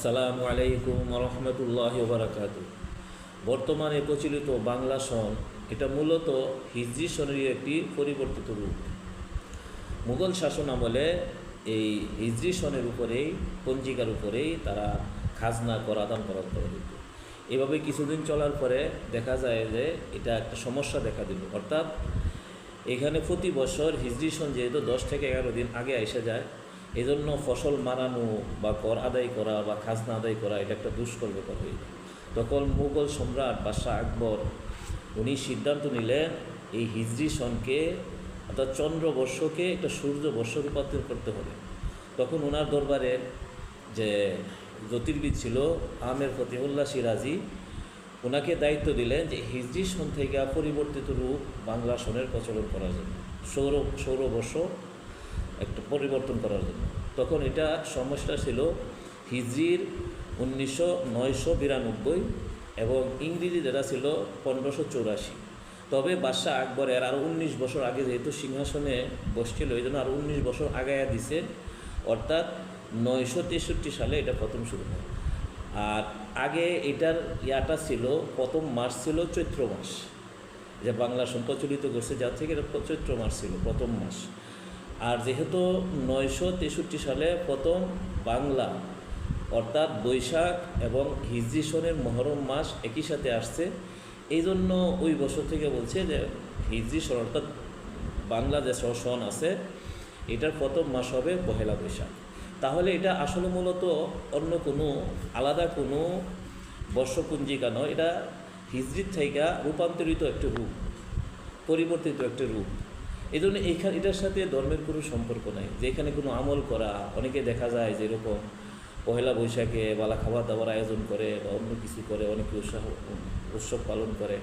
আসসালামু আলাইকুম রহমতুল্লাহ বারাকাত বর্তমানে প্রচলিত বাংলা সন এটা মূলত হিজরি সনেরই একটি পরিবর্তিত রূপ। মুঘল শাসন আমলে এই হিজরি সনের উপরেই, পঞ্জিকার উপরেই তারা খাজনা কর আদান প্রদান করে দিত এভাবে কিছুদিন চলার পরে দেখা যায় যে এটা একটা সমস্যা দেখা দিল। অর্থাৎ এখানে প্রতি বছর হিজরি সন যেহেতু দশ থেকে এগারো দিন আগে এসে যায় এজন্য ফসল মারানো বা কর আদায় করা বা খাজনা আদায় করা, এটা একটা দুষ্কর ব্যাপার হয়ে যায় তখন মুঘল সম্রাট বাদশাহ আকবর, উনি সিদ্ধান্ত নিলেন, এই হিজরি সনকে, অর্থাৎ চন্দ্রবর্ষকে একটা সূর্য বর্ষ রূপান্তর করতে হবে। তখন ওনার দরবারে যে জ্যোতির্বিদ ছিল আমের ফতিউল্লাহ সিরাজি ওনাকে দায়িত্ব দিলেন যে হিজরি সন থেকে পরিবর্তিত রূপ বাংলা সনের প্রচলন করার জন্য। সৌর, সৌরবর্ষ একটা পরিবর্তন করার জন্য। তখন এটা সমস্যা ছিল হিজরির উনিশশো নয়শো বিরানব্বই এবং ইংরেজি যেটা ছিল পনেরোশো চৌরাশি। তবে বাদশাহ আকবরের আরও উনিশ বছর আগে যেহেতু সিংহাসনে বসছিল এই জন্য আরও উনিশ বছর আগায়া দিছে। অর্থাৎ নয়শো তেষট্টি সালে এটা প্রথম শুরু হয়। আর আগে এটার ইয়াটা ছিল, প্রথম মাস ছিল চৈত্র মাস। যে বাংলা সন প্রচলিত করছে, যার থেকে এটা চৈত্র মাস ছিল, প্রথম মাস। আর যেহেতু নয়শো তেষট্টি সালে প্রথম বাংলা অর্থাৎ বৈশাখ এবং হিজরি সনের মহরম মাস একই সাথে আসছে, এই জন্য ওই বছর থেকে বলছে যে হিজরি সন অর্থাৎ বাংলা যে সন আছে, এটার প্রথম মাস হবে পহেলা বৈশাখ। তাহলে এটা আসলে মূলত অন্য কোনো আলাদা কোনো বর্ষপঞ্জিকা নয়, এটা হিজরির থেকে রূপান্তরিত একটা রূপ, পরিবর্তিত একটা রূপ। এই জন্য এইখানে এটার সাথে ধর্মের কোনো সম্পর্ক নাই। যে এখানে কোনো আমল করা, অনেকে দেখা যায় যে এরকম পহেলা বৈশাখে বালা খাবার দাবার আয়োজন করে বা অন্য কিছু করে, অনেকে উৎসাহ, উৎসব পালন করে।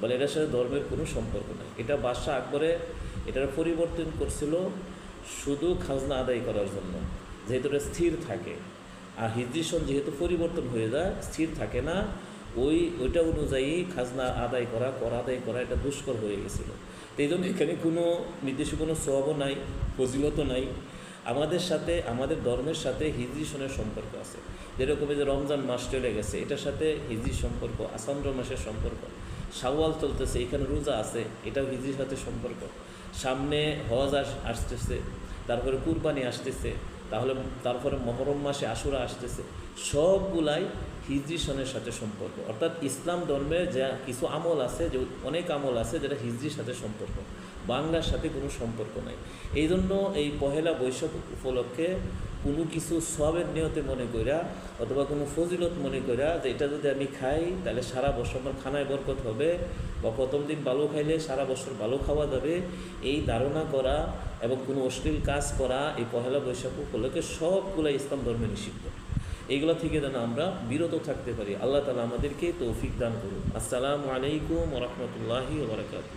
বলে এটার সাথে ধর্মের কোনো সম্পর্ক নাই। এটা বাদশাহ আকবরে এটার পরিবর্তন করছিল শুধু খাজনা আদায় করার জন্য। যেহেতু এটা স্থির থাকে। আর হিজরিসন যেহেতু পরিবর্তন হয়ে যায়, স্থির থাকে না। ওই, ওইটা অনুযায়ী খাজনা আদায় করা, কর আদায় করা এটা দুষ্কর হয়ে গেছিল। তো এই জন্য এখানে কোনো নির্দিষ্ট কোনো সবও নাই, ফজিলতও নাই। আমাদের সাথে, আমাদের ধর্মের সাথে হিজরি সনের সম্পর্ক আছে। যেরকম যে রমজান মাস চলে গেছে, এটার সাথে হিজরি সম্পর্ক আসান্দ্র মাসের সম্পর্ক। সাওয়াল চলতেছে, এখানে রোজা আছে, এটাও হিজরির সাথে সম্পর্ক। সামনে হজ আস, আসতেছে, তারপরে কুরবানি আসতেছে তাহলে তারপরে মহরম মাসে আশুরা আসতেছে। সবগুলাই হিজরি সনের সাথে সম্পর্ক। অর্থাৎ ইসলাম ধর্মে যা কিছু আমল আছে, যে অনেক আমল আছে, যেটা হিজরির সাথে সম্পর্ক। বাংলার সাথে কোনো সম্পর্ক নাই। এই জন্য এই পহেলা বৈশাখ উপলক্ষে কোনো কিছু সবের নিয়তে মনে কইরা অথবা কোনো ফজিলত মনে কইরা যে এটা যদি আমি খাই, তাহলে সারা বছর আমার খানায় বরকত হবে বা প্রথম দিন ভালো খাইলে সারা বছর ভালো খাওয়া যাবে। এই ধারণা করা এবং কোনো অশ্লীল কাজ করা এই পহেলা বৈশাখ উপলক্ষে সবগুলো ইসলাম ধর্মে নিষিদ্ধ। এইগুলো থেকে যেন আমরা বিরত থাকতে পারি। আল্লাহ তালা আমাদেরকে তৌফিক দান করুন। আসসালামু আলাইকুম রহমতুল্লাহি ওবরাকাতু